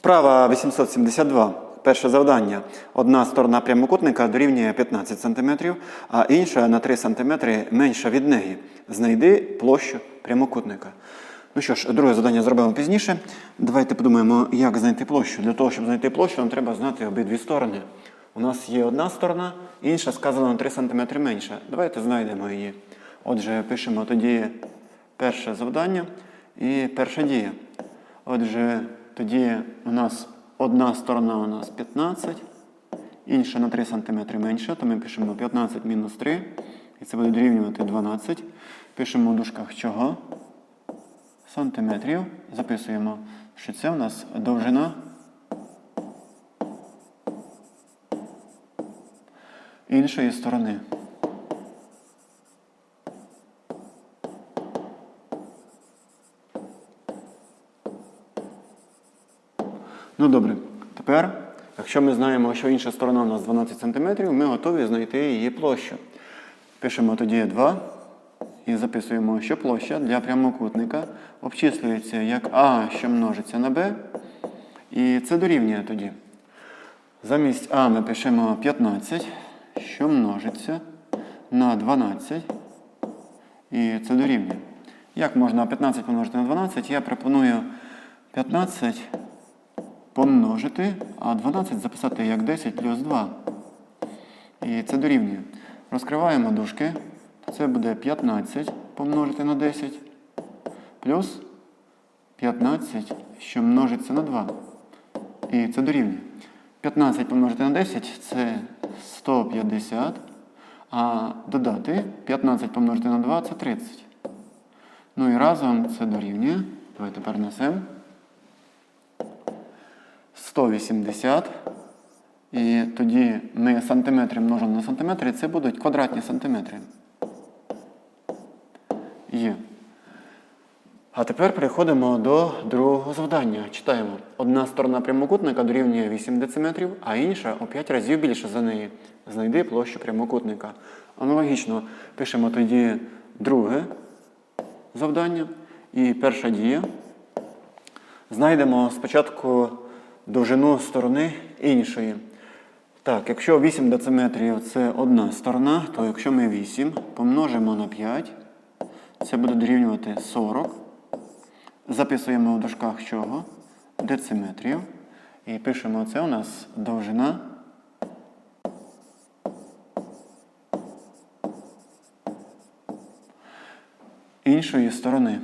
Вправа 872. Перше завдання. Одна сторона прямокутника дорівнює 15 см, а інша на 3 см менша від неї. Знайди площу прямокутника. Ну що ж, друге завдання зробимо пізніше. Давайте подумаємо, як знайти площу. Для того, щоб знайти площу, нам треба знати обидві сторони. У нас є одна сторона, інша сказана на 3 см менша. Давайте знайдемо її. Отже, пишемо тоді перше завдання і перша дія. Отже, тоді у нас одна сторона у нас 15, інша на 3 см менша, то ми пишемо 15 мінус 3, і це буде дорівнювати 12. Пишемо у дужках чого? Сантиметрів. Записуємо, що це у нас довжина іншої сторони. Ну добре. Тепер, якщо ми знаємо, що інша сторона у нас 12 см, ми готові знайти її площу. Пишемо тоді 2 і записуємо, що площа для прямокутника обчислюється як А, що множиться на Б. І це дорівнює тоді. Замість А ми пишемо 15, що множиться на 12. І це дорівнює. Як можна 15 помножити на 12? Я пропоную 15 помножити, а 12 записати як 10 плюс 2. І це дорівнює. Розкриваємо дужки. Це буде 15 помножити на 10 плюс 15, що множиться на 2. І це дорівнює. 15 помножити на 10 це 150. А додати 15 помножити на 2 це 30. Ну і разом це дорівнює. Давайте перенесемо. 180. І тоді ми сантиметри множимо на сантиметри, це будуть квадратні сантиметри. Є. А тепер переходимо до другого завдання. Читаємо. Одна сторона прямокутника дорівнює 8 дециметрів, а інша у 5 разів більше за неї. Знайди площу прямокутника. Аналогічно пишемо тоді друге завдання і перша дія. Знайдемо спочатку довжину сторони іншої. Так, якщо 8 дециметрів це одна сторона, то якщо ми 8 помножимо на 5, це буде дорівнювати 40. Записуємо в дужках чого? Дециметрів. І пишемо, це у нас довжина. Іншої сторони.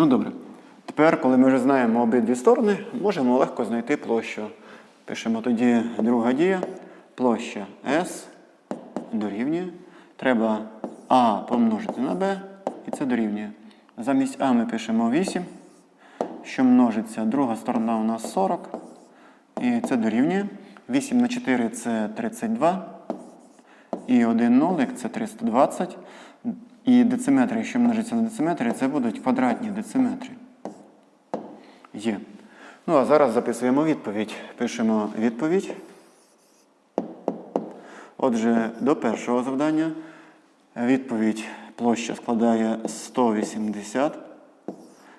Ну добре. Тепер, коли ми вже знаємо обидві сторони, можемо легко знайти площу. Пишемо тоді друга дія. Площа S дорівнює. Треба А помножити на Б, і це дорівнює. Замість А ми пишемо 8, що множиться. Друга сторона у нас 40. І це дорівнює. 8 на 4 це 32. І 1 нолик це 320. І дециметри, що множиться на дециметри, це будуть квадратні дециметри. Є. Ну, а зараз записуємо відповідь. Пишемо відповідь. Отже, до першого завдання відповідь площа складає 180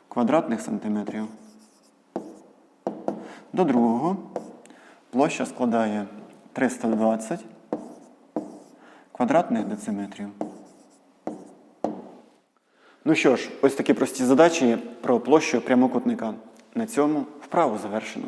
квадратних сантиметрів. До другого площа складає 320 квадратних дециметрів. Ну що ж, ось такі прості задачі про площу прямокутника. На цьому вправу завершено.